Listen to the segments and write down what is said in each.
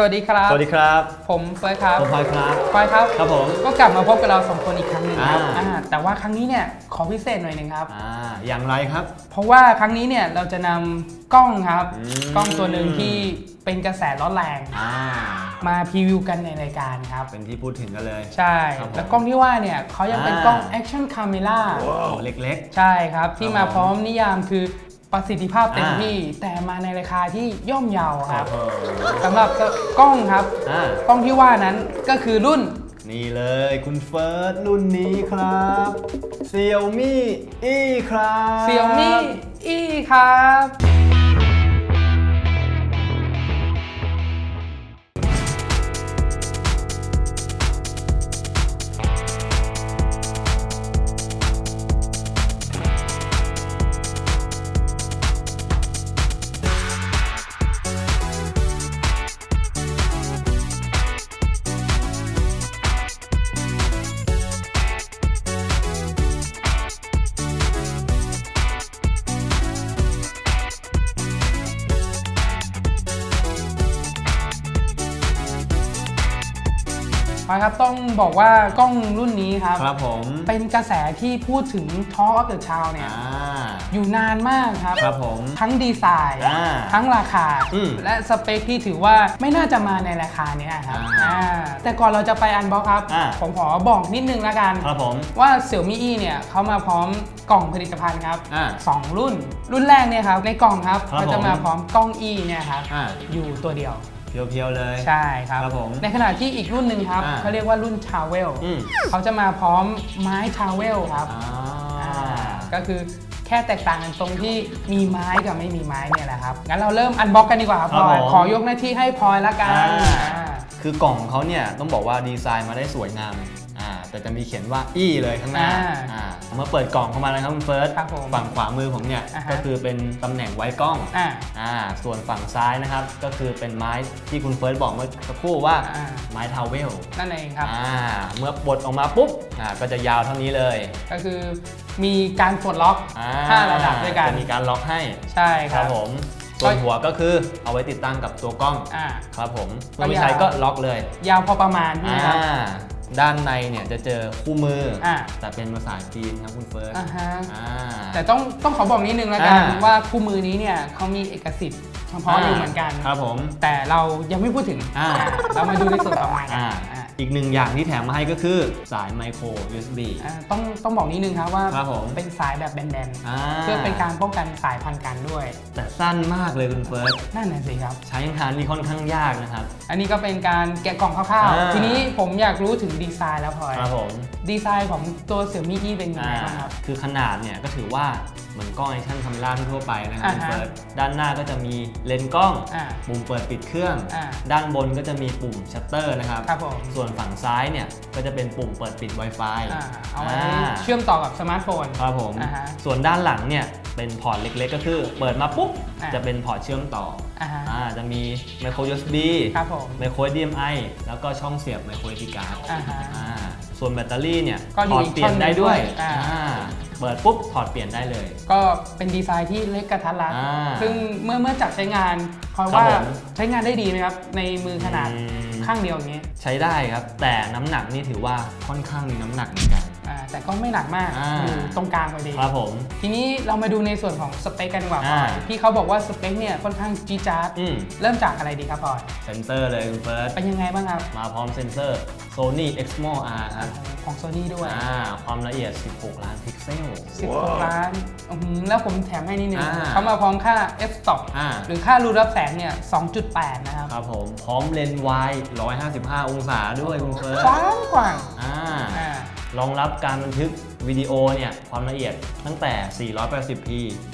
สวัสดีครับ สวัสดีครับ ผมเฟิร์สครับผมพลอยครับฟอยครับ ครับผม ก็กลับมาพบกับเราสองคนอีกครั้งหนึ่งครับอ่าอ่าแต่ว่าครั้งนี้เนี่ยขอพิเศษหน่อยหนึ่งครับอ่าอย่างไรครับ เพราะว่าครั้งนี้เนี่ยเราจะนำกล้องครับอืมกล้องตัวหนึ่งที่เป็นกระแสร้อนแรงอ่ามาพรีวิวกันในรายการครับ เป็นที่พูดถึงกันเลย ใช่ครับผมแล้วกล้องที่ว่าเนี่ยเขายังเป็นอ่ากล้อง Action Camera โอ้เล็กใช่ครับ ที่ครับมาผมพร้อมนิยามคือ ประสิทธิภาพเต็มอ่าที่ แต่มาในราคาที่ย่อมเยาๆครับโอ้โหสำหรับกล้องครับอ่ากล้องที่ว่านั้นก็คือรุ่น นี่เลยคุณเฟิร์สรุ่นนี้ครับ Xiaomi E ครับ Xiaomi E ครับ ครับต้องบอกว่ากล้องรุ่นนี้ครับ ครับผมเป็นกระแสที่พูดถึง Talk of the Town เนี่ย อ่า อยู่นานมากครับ ครับผม ทั้งดีไซน์ อ่าทั้งราคา อืมและสเปคที่ถือว่าไม่น่าจะมาในราคาเนี้ยครับอ่า อ่าแต่ก่อนเราจะไปอันบ็อกครับ อ่า ผมขอบอกนิดนึงละกัน ครับผม ว่า Xiaomi E เนี่ยเขามาพร้อมกล่องผลิตภัณฑ์ครับอ่าสองรุ่น รุ่นแรกเนี่ยครับในกล่องครับครับเขาจะผม มาพร้อมกล้อง E เนี่ยครับ อ่า อยู่ตัวเดียว เพียวๆเลย ใช่ครับ ครับผมในขณะที่อีกรุ่นหนึ่งครับอ่าเขาเรียกว่ารุ่น t r a v e l อืม เขาจะมาพร้อมไม้ t r a v e l ครับอ่าอ่าก็คือแค่แตกต่างกันตรงที่มีไม้กับไม่มีไม้เนี่ยแหละครับ งั้นเราเริ่มอันบ็อกกันดีกว่าครับพลอยขอยกหน้าที่ให้พลอยละกันอ่า อ่าคือกล่องของเขาเนี่ยต้องบอกว่าดีไซน์มาได้สวยงามอ่า แต่จะมีเขียนว่า E เลยข้างหน้าอ่าอ่าเมื่อเปิดกล่องเข้ามานะครับคุณเฟิร์สครับผมฝั่งขวามือผมเนี่ยอ่าฮะก็คือเป็นตำแหน่งไว้กล้องอ่าอ่าส่วนฝั่งซ้ายนะครับก็คือเป็นไม้ที่คุณเฟิร์สบอกเมื่อสักครู่ว่าอ่าไม้ทาวเวลนั่นเองครับอ่าเมื่อปลดออกมาปุ๊บอ่าก็จะยาวเท่านี้เลย ก็คือมีการปลดล็อกอ่า5ระดับด้วยกันจะมีการล็อกให้ใช่คครัรับบผมส่วนหัวก็คือเอาไว้ติดตั้งกับตัวกล้องอ่าครับผมก็เมื่อไม่ยาวใช้ก็ล็อกเลย ยาวพอประมาณใช่ไหมครับอ่า ด้านในเนี่ยจะเจอคู่มืออา แต่เป็นภาษาจีนครับคุณเฟิร์สอ่าฮะ อ่า แต่ต้องต้องขอบอกนิดนึงแล้วกันอ่า ว่าคู่มือนี้เนี่ยเขามีเอกสิทธิ์เฉพาะอยู่เหมือนกัน ครับผม แต่เรายังไม่พูดถึงอ่า อ่าเรามาดูในส่วนต่อมากันอ่า อ่า อีกหนึ่งอย่างที่แถมมาให้ก็คือสายไมโคร USB อ่าต้องต้องบอกนิดนึงครับว่าครับผมเป็นสายแบบแบนอ่า ๆเพื่อเป็นการป้องกันสายพันกันด้วย แต่สั้นมากเลยคุณเฟิร์สนั่นน่ะสิครับ ใช้งานนี่ค่อนข้างยากนะครับ อันนี้ก็เป็นการแกะกล่องคร่าวอ่า ๆ ทีนี้ผมอยากรู้ถึงดีไซน์แล้วพลอย ครับผมดีไซน์ของตัวเสี่ยมี่อีเป็นยังไงอ่าบ้างครับ คือขนาดเนี่ยก็ถือว่าเหมือนกล้องแอคชั่นคาเมราทั่วๆไปนะครับคุณอ่าฮะ เฟิร์สด้านหน้าก็จะมีเลนส์กล้อง อ่า ปุ่มเปิดปิดเครื่อง อ่าด้านบนก็จะมีปุ่มชัตเตอร์นะครับ ครับผม ส่วนฝั่งซ้ายเนี่ยก็จะเป็นปุ่มเปิดปิด Wi-Fi อ่าเอาไว้อ่าเชื่อมต่อกับสมาร์ทโฟน ครับผม อ่าฮะส่วนด้านหลังเนี่ยเป็นพอร์ตเล็กๆ ก็คือเปิดมาปุ๊บ อ่า จะเป็นพอร์ตเชื่อมต่ออ่าฮะอ่าจะมี micro USB ครับผม micro HDMI แล้วก็ช่องเสียบ micro SD card อ่าฮะ อ่า ส่วนแบตเตอรี่เนี่ยก็อยู่ถอดอีกเปลี่ยนได้ด้วยช่องหนึ่งด้วยอ่าอ่าเปิดปุ๊บถอดเปลี่ยนได้เลย ก็เป็นดีไซน์ที่เล็กกระทัดรัดอ่าซึ่งเมื่อเมื่อจับใช้งานพลอยครับว่าผมใช้งานได้ดีไหมครับในมือขนาดอืมข้างเดียวอย่างนี้ ใช้ได้ครับ แต่น้ำหนักนี่ถือว่าค่อนข้างมีน้ำหนักเหมือนกันอ่า แต่ก็ไม่หนักมากอ่าอยู่ตรงกลางพอดีครับผมทีนี้เรามาดูในส่วนของสเปคกันดีกว่าพลอ่าอยที่เขาบอกว่าสเปคเนี่ยค่อนข้างจีดจาร์ดอืมเริ่มจากอะไรดีครับพลอยเซนเซอร์เลยคุณเฟิร์สเป็นยังไงบ้างครับ มาพร้อมเซนเซอร์ Sony Exmo R ครับของโซนี่ด้วยอ่าความละเอียด 16 ล้านพิกเซล 16 ล้านอื้อหือแล้วผมแถมให้นิดนึงอ่าเขามาพร้อมค่า f stop อ่าหรือค่ารูรับแสงเนี่ย 2.8 นะครับ ครับผม พร้อมเลนส์วาย155 องศาด้วยคุณเฟิร์สกว้างกว้างอ่าอ่า รองรับการบันทึกวิดีโอเนี่ยความละเอียดตั้งแต่ 480p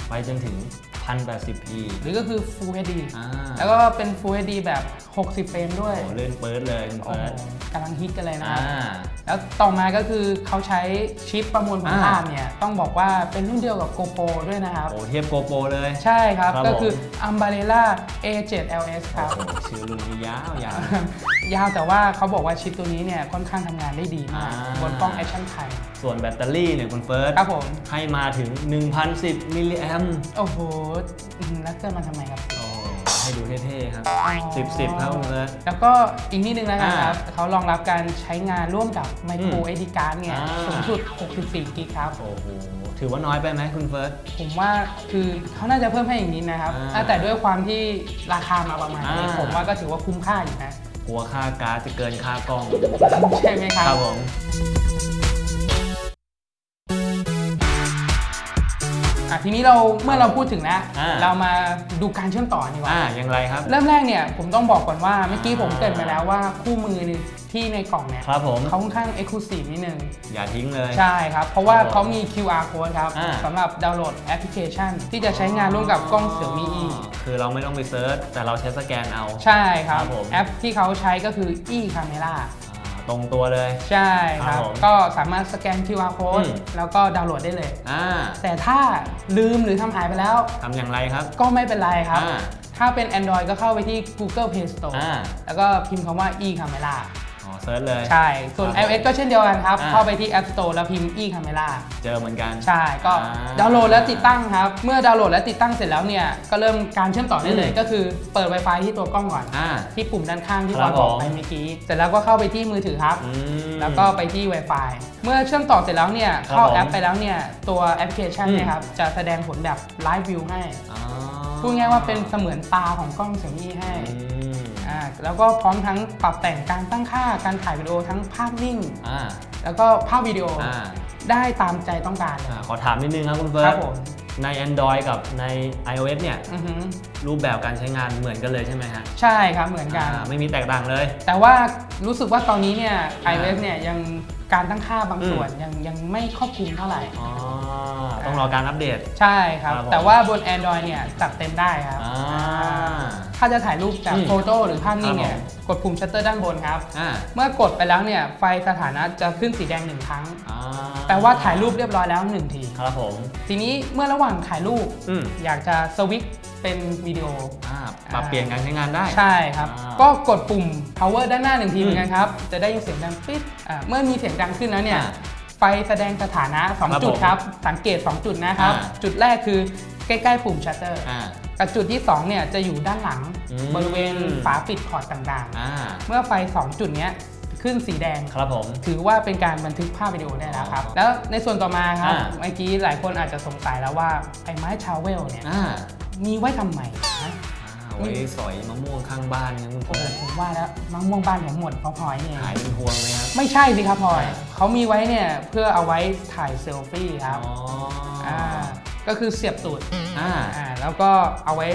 ไปจนถึง 1080p หรือก็คือ Full HD อ่าแล้วก็เป็น Full HD แบบ 60 เฟรมด้วยโอ้เลื่อนเปิดเลยคุณโอ้เฟิร์สโหกำลังฮิตกันเลยนะคอ่ารับแล้วต่อมาก็คือเขาใช้ชิปประมวลผลอ่าภาพเนี่ยต้องบอกว่าเป็นรุ่นเดียวกับ GoPro ด้วยนะครับ โอ้เทียบโกโปรเลย ใช่ครับครับก็คือผม Umbrella A7LS ครับโอ้โหชื่อรุ่นนี้ยาวยาวยาวแต่ว่าเขาบอกว่าชิปตัวนี้เนี่ยค่อนข้างทำงานได้ดีมากอ่าบนกล้องแอคชั่นไทยส่วนแบตเตอรี่เนี่ยคุณเฟิร์สครับผมให้มาถึง 1,010มิลลิแอมป์โอ้โหอื้อหือแล้วเกินมาทำไมครับ โอ้ให้ดูเท่ๆครับ10 10ครับคุณเฟิร์สแล้วก็อีกนิดนึงนะครับอ่าเขารองรับการใช้งานร่วมกับ micro อืม SD card เนี่ยอ่าสูงสุด 64 กิกครับ โอ้โห ถือว่าน้อยไปไหมคุณเฟิร์ส ผมว่าคือเขาน่าจะเพิ่มให้อย่างนี้นะครับอ่าอ่าแต่ด้วยความที่ราคามาประมาณนี้อ่าผมว่าก็ถือว่าคุ้มค่าอยู่นะ กลัวค่าการ์ดจะเกินค่ากล้อง ใช่ไหมครับครับผม อะทีนี้เราเมื่อเราพูดถึงแล้วอ่า เรามาดูการเชื่อมต่อดีกว่าอ่าอย่างไรครับ เริ่มแรกเนี่ยผมต้องบอกก่อนว่าเมื่อกี้อ่าผมเกรินไปแล้วว่าคู่มือที่ในกล่องเนี่ยครับผมเขาค่อนข้าง exclusive นิดนึง อย่าทิ้งเลย ใช่ครับ เพราะว่าครับผมเขามี QR code ครับอ่า สำหรับดาวน์โหลดแอปพลิเคชัน ที่จะใช้งานร่วมกับกล้องเสี่ยมี่ E คือเราไม่ต้องไปเซิร์ชแต่เราใช้สแกนเอา ใช่ครับ ครับผมแอปที่เขาใช้ก็คือ e camera อ่า ตรงตัวเลย ใช่คครัรับบผมก็สามารถสแกน QR อื code ม แล้วก็ดาวน์โหลดได้เลย อ่าแต่ถ้าลืมหรือทำหายไปแล้ว ทำอย่างไรครับ ก็ไม่เป็นไรครับ อ่าถ้าเป็น Android ก็เข้าไปที่ Google Play Store อ่า แล้วก็พิมพ์คำว่า e camera อ๋อ เซิร์ชเลย ใช่ ส่วนครับผม iOS ก็เช่นเดียวกันครับ อ่า เข้าไปที่ App Store แล้วพิมพ์ e camera เจอเหมือนกัน ใช่ ก็อ่าดาวน์โหลดและติดตั้งครับ เมื่อดาวน์โหลดและติดตั้งเสร็จแล้วเนี่ย ก็เริ่มการเชื่อมต่อได้เลย อืม ก็คือเปิด Wi-Fi ที่ตัวกล้องก่อน อ่า ที่ปุ่มด้านข้างที่คพรัอบบอกผม ไปเมื่อกี้ เสร็จแล้วก็เข้าไปที่มือถือครับ อืม แล้วก็ไปที่ Wi-Fi เมื่อเชื่อมต่อเสร็จแล้วเนี่ยเข้าครับผมแอปไปแล้วเนี่ย ตัวแอปพลิเคชันอืม เนี่ยครับ จะแสดงผลแบบ Live View ให้ อ๋อพูดง่ายๆว่าเป็นเสมือนตาของกล้องเซี่ยมี่ให้ อืมอ่า แล้วก็พร้อมทั้งปรับแต่งการตั้งค่าการถ่ายวิดีโอทั้งภาพนิ่ง อ่าแล้วก็ภาพวิดีโออ่าได้ตามใจต้องการเลยอ่าขอถามนิดนึงครับคุณคเฟิร์รัสบผมใน Android กับใน iOS เนี่ยอือหือรูปแบบการใช้งานเหมือนกันเลยใช่ไหมฮะใช่ครับเหมือนกัน อ่าไม่มีแตกต่างเลย แต่ว่ารู้สึกว่าตอนนี้เนี่ยอ่า iOS เนี่ยยังการตั้งค่าบางส่วนยังยังไม่ครอบคลุมเท่าไหร่ อ๋อต้องรอการอัปเดต ใช่ครับ ครับผม แต่ว่าบน Android เนี่ยจัดเต็มได้ครับ อ่า ถ้าจะถ่ายรูปจากอืมโฟโต้หรือภาพนิ่งเนี่ยครับกดปุ่มชัตเตอร์ด้านบนครับอ่าเมื่อกดไปแล้วเนี่ยไฟสถานะจะขึ้นสีแดงหนึ่งครั้งอ่าแปลว่าถ่ายรูปเรียบร้อยแล้วหนึ่งทีครับผมทีนี้เมื่อระหว่างถ่ายรูปอืมอยากจะสวิตช์เป็นวิดีโออ่าปรับเปลี่ยนการใช้งานได้ใช่ครับอ่าก็กดปุ่ม power ด้านหน้าหนึ่งทีอืมเหมือนกันครับ จะได้ยินเสียงดังปิ๊ดอ่าเมื่อมีเสียงดังขึ้นแล้วเนี่ยอ่าไฟแสดงสถานะครับ2จุดผมครับ สังเกต 2 จุดนะครับอ่าจุดแรกคือใกล้ ๆ ปุ่มชัตเตอร์อ่า กับจุดที่2เนี่ยจะอยู่ด้านหลังอืม บริเวณฝาปิดพอร์ตต่างอ่าๆ เมื่อไฟ 2 จุดเนี้ยขึ้นสีแดง ครับผม ถือว่าเป็นการบันทึกภาพวิดีโอได้แล้วครับอ๋อแล้วในส่วนต่อมาครับ อ่า เมื่อกี้หลายคนอาจจะสงสัยแล้วว่าไอ้ไม้ชาวเวลเนี่ยอ่ามีไว้ทำไมนะ อ่าไว้สอยมะม่วงข้างบ้านครับคุณโอ้เฟิโหร์สผมว่าแล้วมะม่วงบ้านผมหมดเพราะพลอยนี่เองหายเป็นพวงเลยครับ ไม่ใช่สิครับพลอย อ่า เขามีไว้เนี่ยเพื่อเอาไว้ถ่ายเซลฟี่ครับอ๋ออ่า ก็คือเสียบตูดอ่าอ่าแล้วก็เอาไว้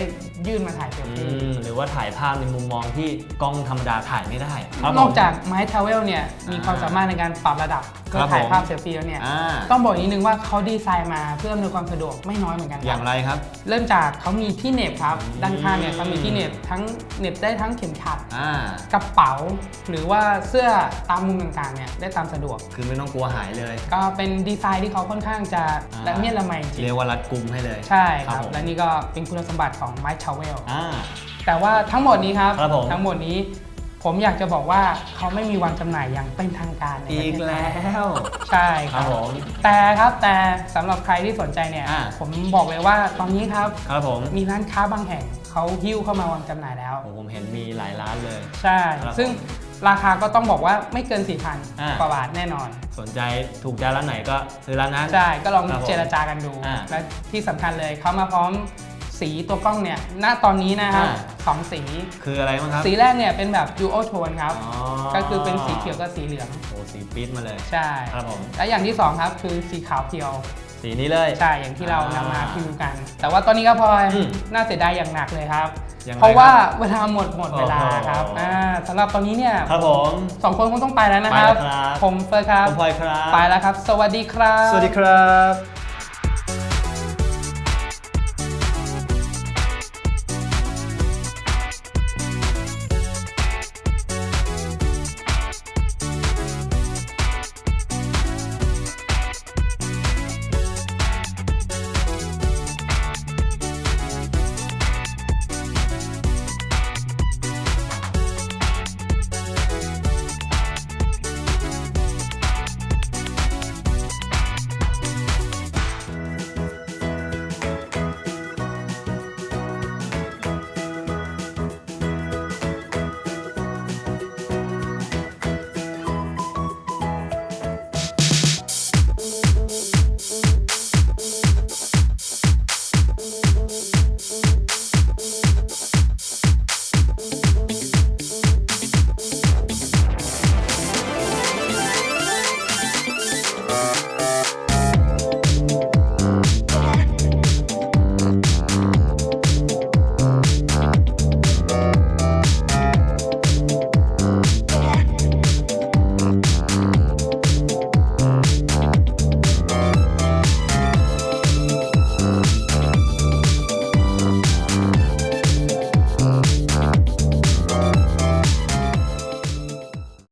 ยื่นมาถ่ายเซลอืฟี่มหรือว่าถ่ายภาพในมุมมองที่กล้องธรรมดาถ่ายไม่ได้ครับผมนอกจากไม้ทาวเวลเนี่ยมีอ่าความสามารถในการปรับระดับเพื่อครับถ่ายผมภาพเซลฟี่แล้วเนี่ยอ่าต้องบอกอีกนิดนึงว่าเขาดีไซน์มาเพื่ออำนวยความสะดวกไม่น้อยเหมือนกันอคย่ารับงไรครับ เริ่มจากเขามีที่เหน็บครับอืมด้านข้างเนี่ยเขามีที่เหน็บทั้งเหน็บได้ทั้งเข็มขัดอ่ากระเป๋า หรือว่าเสื้อตามมุมต่างๆเนี่ยได้ตามสะดวก คือไม่ต้องกลัวหายเลย ก็เป็นดีไซน์ที่เขาค่อนข้างจะอ่าละเมียดละไมจริงเรียกว่ารัดกุมให้เลย ใช่คครัรับบผม และนี่ก็เป็นคุณสมบัติของไมค์ชาเวล อ่า แต่ว่าทั้งหมดนี้ครับ ครับผม ทั้งหมดนี้ผมอยากจะบอกว่าเขาไม่มีวางจำหน่ายอย่างเป็นทางการในอีประกเทศไทแล้ยวใช่คครัรับบผม แต่ครับแต่สำหรับใครที่สนใจเนี่ย อ่า ผมบอกเลยว่าตอนนี้ครับ ครับผมมีร้านค้าบางแห่งเขาหิ้วเข้ามาวางจำหน่ายแล้ว โอ้ผมเห็นมีหลายร้านเลย ใช่ ครับซึ่งราคาก็ต้องบอกว่าไม่เกิน อ่า 4,000กว่าบาทแน่นอน สนใจถูกใจร้านไหนก็ซื้อร้านนั้น ใช่ก็ลองครับผมเจรจากันดู อ่าและที่สำคัญเลยเขามาพร้อมสีตัวกล้องเนี่ยณตอนนี้นะครับอ่า สองสี คืออะไรบ้างครับสีแรกเนี่ยเป็นแบบ dual tone ครับ อ๋อก็คือเป็นสีเขียวกับสีเหลือง โอ้สีปี๊ดมาเลย ใช่ ครับผม และอย่างที่สองครับคือสีขาวเพียว สีนี้เลย ใช่อย่างที่เราอ่านนำมาพิวกัน แต่ว่าตอนนี้ก็พลอยอืม น่าเสียดายอย่างหนักเลยครับ ยังไงเพราะว่าครับเวลาหมดหมดเวลาครับโอ้โห อ่าสำหรับตอนนี้เนี่ยครับผม สองคนคงต้องไปแล้วนะครับ ไปแล้วครับ ผมเฟิร์สครับ ผมพลอยครับ ไปแล้วครับ สวัสดีครับ สวัสดีครับ